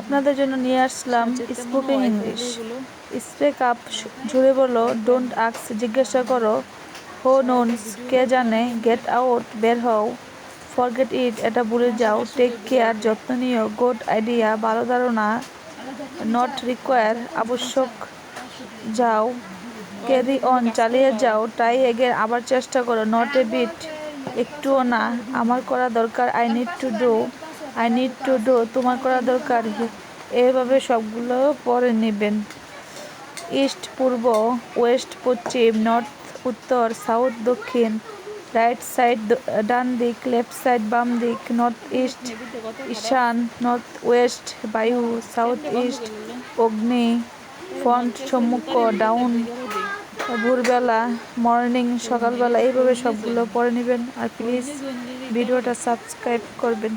আপনাদের জন্য নিয়ে আসলাম স্পোকেন ইংলিশ। স্পেক আপ জুড়ে বলো ডোন্ট আক্স জিজ্ঞাসা করো। হো নোনস কে জানে? গেট আউট বের হও। ফরগেট ইট এটা ভুলে যাও। টেক কেয়ার যত্ন নিও। গুড আইডিয়া ভালো ধারণা। নট রিকোয়ার আবশ্যক। যাও। ক্যারি অন চালিয়ে যাও। ট্রাই এগেন আবার চেষ্টা করো। নট এ বিট একটুও না। আমার করা দরকার I need to do I need to do তোমার করা দরকার এভাবে সবগুলো পরে নেবেন। ইস্ট, পূর্ব, ওয়েস্ট, পশ্চিম, নর্থ, উত্তর, সাউথ, দক্ষিণ, রাইট সাইড ডান দিক, লেফট সাইড, বাম দিক, নর্থ ইস্ট, ঈশান, নর্থ ওয়েস্ট, বায়ু, সাউথ ইস্ট, অগ্নি, ফ্রন্ট, সম্মুখ, ডাউন, ভোরবেলা, মর্নিং, সকালবেলা, এইভাবে সবগুলো পরে নেবেন। আর প্লিজ, ভিডিওটা সাবস্ক্রাইব করবেন।